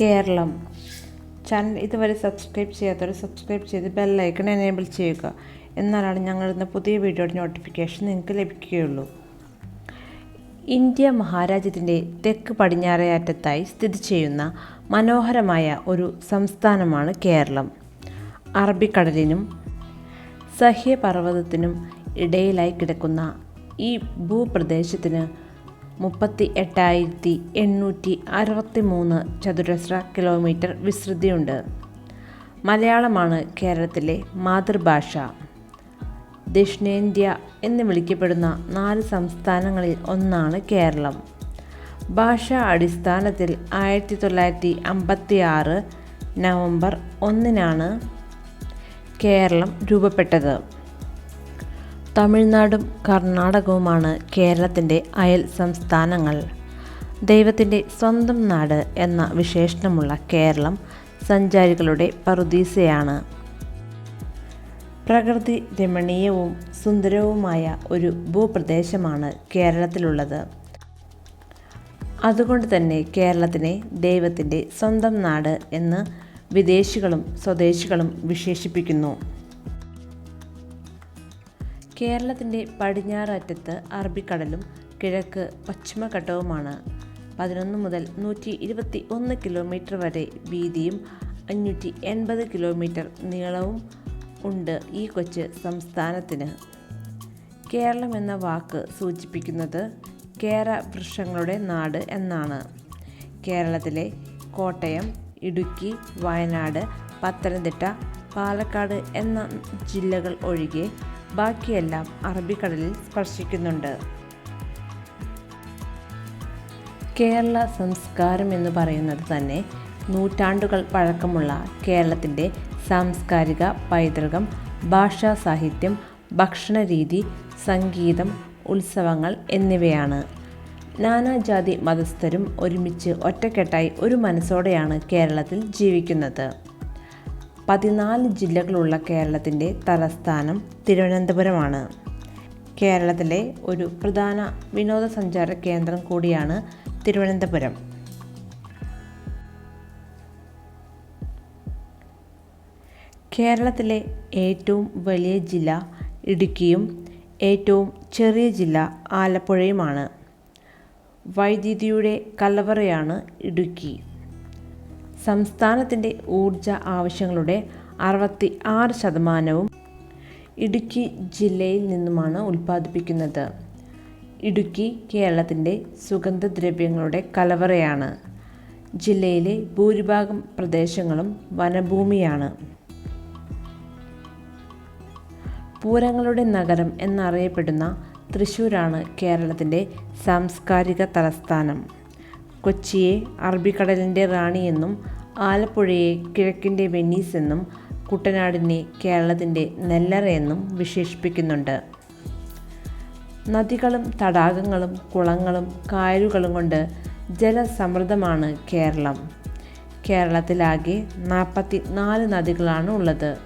Keralam. Channel ഇതുവരെ subscribe ചെയ്യാത്തവർ subscribe ചെയ്ത് ബെല്ലൈക്കൺ എനേബിൾ ചെയ്യുക. എന്നാലാണ് ഞങ്ങളിന്ന് പുതിയ വീഡിയോയുടെ നോട്ടിഫിക്കേഷൻ നിങ്ങൾക്ക് ലഭിക്കുകയുള്ളൂ. ഇന്ത്യ മഹാരാജ്യത്തിന്റെ തെക്ക് പടിഞ്ഞാറേ അറ്റത്തായി സ്ഥിതി ചെയ്യുന്ന മനോഹരമായ ഒരു സംസ്ഥാനമാണ് കേരളം. അറബിക്കടലിനും സഹ്യപർവതത്തിനും ഇടയിലായി കിടക്കുന്ന ഈ ഭൂപ്രദേശത്തിന് മുപ്പത്തി എട്ടായിരത്തി എണ്ണൂറ്റി അറുപത്തി മൂന്ന് ചതുരശ്ര കിലോമീറ്റർ വിസ്തൃതിയുണ്ട്. മലയാളമാണ് കേരളത്തിലെ മാതൃഭാഷ. ദക്ഷിണേന്ത്യ എന്ന് വിളിക്കപ്പെടുന്ന നാല് സംസ്ഥാനങ്ങളിൽ ഒന്നാണ് കേരളം. ഭാഷാ അടിസ്ഥാനത്തിൽ ആയിരത്തി തൊള്ളായിരത്തി അമ്പത്തി ആറ് നവംബർ ഒന്നിനാണ് കേരളം രൂപപ്പെട്ടത്. തമിഴ്നാടും കർണാടകവുമാണ് കേരളത്തിന്റെ അയൽ സംസ്ഥാനങ്ങൾ. ദൈവത്തിന്റെ സ്വന്തം നാട് എന്ന വിശേഷണമുള്ള കേരളം സഞ്ചാരികളുടെ പറുദീസയാണ്. പ്രകൃതി രമണീയവും സുന്ദരവുമായ ഒരു ഭൂപ്രദേശമാണ് കേരളത്തിലുള്ളത്. അതുകൊണ്ട് തന്നെ കേരളത്തിനെ ദൈവത്തിന്റെ സ്വന്തം നാട് എന്ന് വിദേശികളും സ്വദേശികളും വിശേഷിപ്പിക്കുന്നു. കേരളത്തിന്റെ പടിഞ്ഞാററ്റത്ത് അറബിക്കടലും കിഴക്ക് പശ്ചിമഘട്ടവുമാണ്. പതിനൊന്ന് മുതൽ നൂറ്റി ഇരുപത്തി ഒന്ന് കിലോമീറ്റർ വരെ വീതിയും അഞ്ഞൂറ്റി എൺപത് കിലോമീറ്റർ നീളവും ഉണ്ട് ഈ കൊച്ച് സംസ്ഥാനത്തിന്. കേരളം എന്ന വാക്ക് സൂചിപ്പിക്കുന്നത് കേര വൃക്ഷങ്ങളുടെ നാട് എന്നാണ്. കേരളത്തിലെ കോട്ടയം ഇടുക്കി വയനാട് പത്തനംതിട്ട പാലക്കാട് എന്ന ജില്ലകൾ ഒഴികെ ബാക്കിയെല്ലാം അറബിക്കടലിൽ സ്പർശിക്കുന്നുണ്ട്. കേരള സംസ്കാരം എന്ന് പറയുന്നത് തന്നെ നൂറ്റാണ്ടുകൾ പഴക്കമുള്ള കേരളത്തിന്റെ സാംസ്കാരിക പൈതൃകം ഭാഷാ സാഹിത്യം ഭക്ഷണരീതി സംഗീതം ഉത്സവങ്ങൾ എന്നിവയാണ്. നാനാജാതി മതസ്ഥരും ഒരുമിച്ച് ഒറ്റക്കെട്ടായി ഒരു മനസ്സോടെയാണ് കേരളത്തിൽ ജീവിക്കുന്നത്. പതിനാല് ജില്ലകളുള്ള കേരളത്തിന്റെ തലസ്ഥാനം തിരുവനന്തപുരമാണ്. കേരളത്തിലെ ഒരു പ്രധാന വിനോദസഞ്ചാര കേന്ദ്രം കൂടിയാണ് തിരുവനന്തപുരം. കേരളത്തിലെ ഏറ്റവും വലിയ ജില്ല ഇടുക്കിയും ഏറ്റവും ചെറിയ ജില്ല ആലപ്പുഴയുമാണ്. വൈദ്യുതിയുടെ കലവറയാണ് ഇടുക്കി. സംസ്ഥാനത്തിന്റെ ഊർജ ആവശ്യങ്ങളുടെ അറുപത്തി ആറ് ശതമാനവും ഇടുക്കി ജില്ലയിൽ നിന്നുമാണ് ഉൽപ്പാദിപ്പിക്കുന്നത്. ഇടുക്കി കേരളത്തിന്റെ സുഗന്ധദ്രവ്യങ്ങളുടെ കലവറയാണ്. ജില്ലയിലെ ഭൂരിഭാഗം പ്രദേശങ്ങളും വനഭൂമിയാണ്. പൂരങ്ങളുടെ നഗരം എന്നറിയപ്പെടുന്ന തൃശ്ശൂരാണ് കേരളത്തിന്റെ സാംസ്കാരിക തലസ്ഥാനം. കൊച്ചിയെ അറബിക്കടലിന്റെ റാണിയെന്നും ആലപ്പുഴയെ കിഴക്കിന്റെ വെന്നീസ് എന്നും കുട്ടനാടിനെ കേരളത്തിന്റെ നെല്ലറ എന്നും വിശേഷിപ്പിക്കുന്നുണ്ട്. നദികളും തടാകങ്ങളും കുളങ്ങളും കായലുകളും കൊണ്ട് ജലസമൃദ്ധമാണ് കേരളം. കേരളത്തിലാകെ നാൽപ്പത്തി നാല് നദികളാണ് ഉള്ളത്.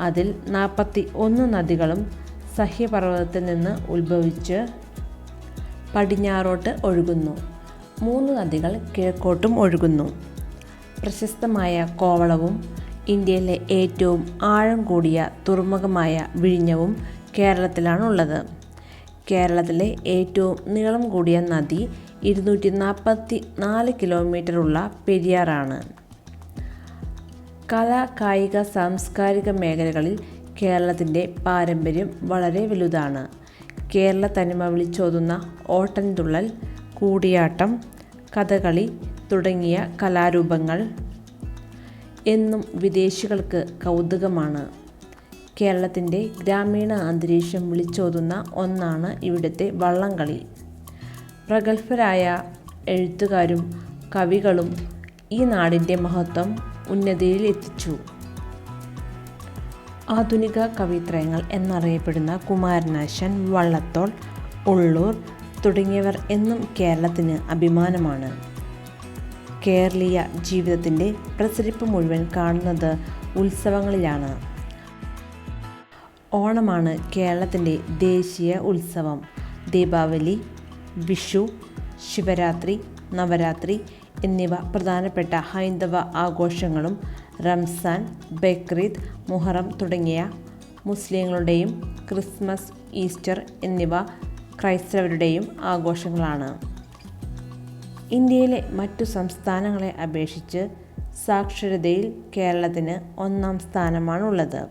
അതിൽ നാൽപ്പത്തി ഒന്ന് നദികളും സഹ്യപർവതത്തിൽ നിന്ന് ഉത്ഭവിച്ച് പടിഞ്ഞാറോട്ട് ഒഴുകുന്നു. മൂന്ന് നദികൾ കിഴക്കോട്ടും ഒഴുകുന്നു. പ്രശസ്തമായ കോവളവും ഇന്ത്യയിലെ ഏറ്റവും ആഴം കൂടിയ തുറമുഖമായ വിഴിഞ്ഞവും കേരളത്തിലാണുള്ളത്. കേരളത്തിലെ ഏറ്റവും നീളം കൂടിയ നദി ഇരുന്നൂറ്റി നാൽപ്പത്തി നാല് കിലോമീറ്ററുള്ള പെരിയാറാണ്. കലാ കായിക സാംസ്കാരിക മേഖലകളിൽ കേരളത്തിന്റെ പാരമ്പര്യം വളരെ വലുതാണ്. കേരള തനിമ വിളിച്ചോതുന്ന ഓട്ടൻതുള്ളൽ കൂടിയാട്ടം കഥകളി തുടങ്ങിയ കലാരൂപങ്ങൾ എന്നും വിദേശികൾക്ക് കൗതുകമാണ്. കേരളത്തിന്റെ ഗ്രാമീണ അന്തരീക്ഷം വിളിച്ചോതുന്ന ഒന്നാണ് ഇവിടുത്തെ വള്ളംകളി. പ്രഗത്ഭരായ എഴുത്തുകാരും കവികളും ഈ നാടിന്റെ മഹത്വം ഉന്നതിയിൽ എത്തിച്ചു. ആധുനിക കവിത്രയങ്ങൾ എന്നറിയപ്പെടുന്ന കുമാരനാശൻ വള്ളത്തോൾ ഉള്ളൂർ തുടങ്ങിയവർ എന്നും കേരളത്തിന് അഭിമാനമാണ്. കേരളീയ ജീവിതത്തിന്റെ പ്രസരിപ്പ് മുഴുവൻ കാണുന്നത് ഉത്സവങ്ങളിലാണ്. ഓണമാണ് കേരളത്തിന്റെ ദേശീയ ഉത്സവം. ദീപാവലി വിഷു ശിവരാത്രി നവരാത്രി എന്നിവ പ്രധാനപ്പെട്ട ഹൈന്ദവ ആഘോഷങ്ങളും റംസാൻ ബക്രീദ് മുഹറം തുടങ്ങിയ മുസ്ലിങ്ങളുടെയും ക്രിസ്മസ് ഈസ്റ്റർ എന്നിവ ക്രൈസ്തവരുടെയും ആഘോഷങ്ങളാണ്. ഇന്ത്യയിലെ മറ്റു സംസ്ഥാനങ്ങളെ അപേക്ഷിച്ച് സാക്ഷരതയിൽ കേരളത്തിന് ഒന്നാം സ്ഥാനമാണുള്ളത്.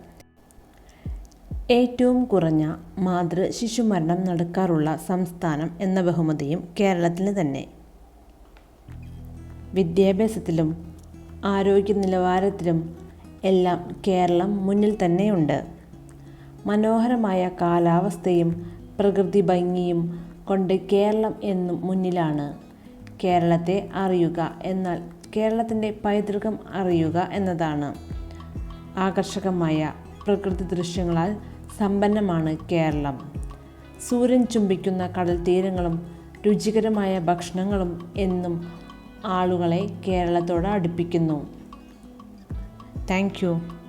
ഏറ്റവും കുറഞ്ഞ മാതൃ ശിശുമരണം നടക്കാറുള്ള സംസ്ഥാനം എന്ന ബഹുമതിയും കേരളത്തിന് തന്നെ. വിദ്യാഭ്യാസത്തിലും ആരോഗ്യ നിലവാരത്തിലും എല്ലാം കേരളം മുന്നിൽ തന്നെയുണ്ട്. മനോഹരമായ കാലാവസ്ഥയും പ്രകൃതി ഭംഗിയും കൊണ്ട് കേരളം എന്നും മുന്നിലാണ്. കേരളത്തെ അറിയുക എന്നാൽ കേരളത്തിന്റെ പൈതൃകം അറിയുക എന്നതാണ്. ആകർഷകമായ പ്രകൃതി ദൃശ്യങ്ങളാൽ സമ്പന്നമാണ് കേരളം. സൂര്യൻ ചുംബിക്കുന്ന കടൽ തീരങ്ങളും രുചികരമായ ഭക്ഷണങ്ങളും എന്നും ആളുകളെ കേരളത്തോട് അടുപ്പിക്കുന്നു. താങ്ക്